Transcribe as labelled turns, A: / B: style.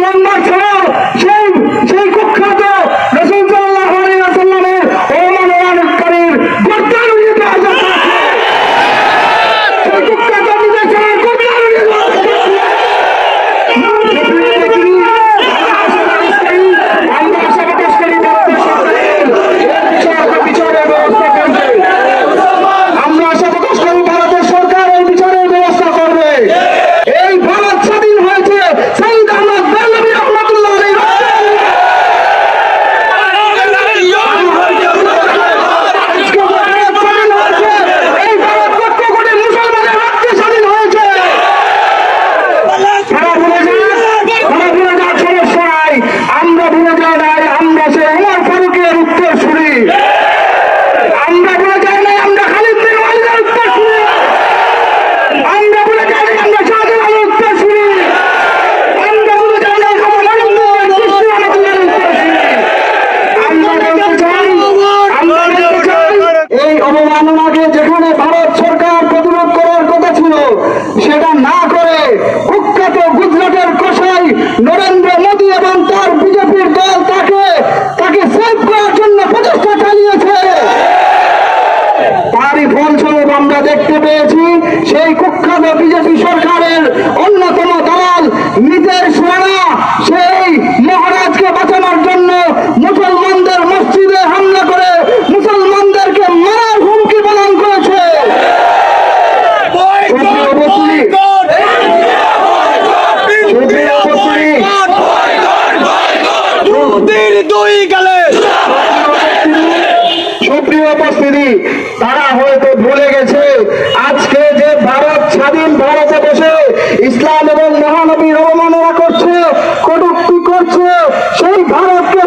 A: Allah'ın maçına অবমানন যেখানে ভারত সরকার প্রতিরোধ করার কথা ছিল, সেটা না করে কুখ্যাত গুজরাটের কষাই নরেন্দ্র মোদী এবং তার বিজেপির দল তাকে তাকে সেভ করার জন্য প্রচেষ্টা চালিয়েছে। তারই ফলস্বরূপ আমরা দেখতে পেয়েছি, সেই কুখ্যাত বিজেপি সরকারের অন্য উপস্থিতি, তারা হয়তো ভুলে গেছে। আজকে যে ভারত, স্বাধীন ভারতে বসে ইসলাম এবং মহানবী রহমানেরা করছে, কটুক্তি করছে, সেই ভারতকে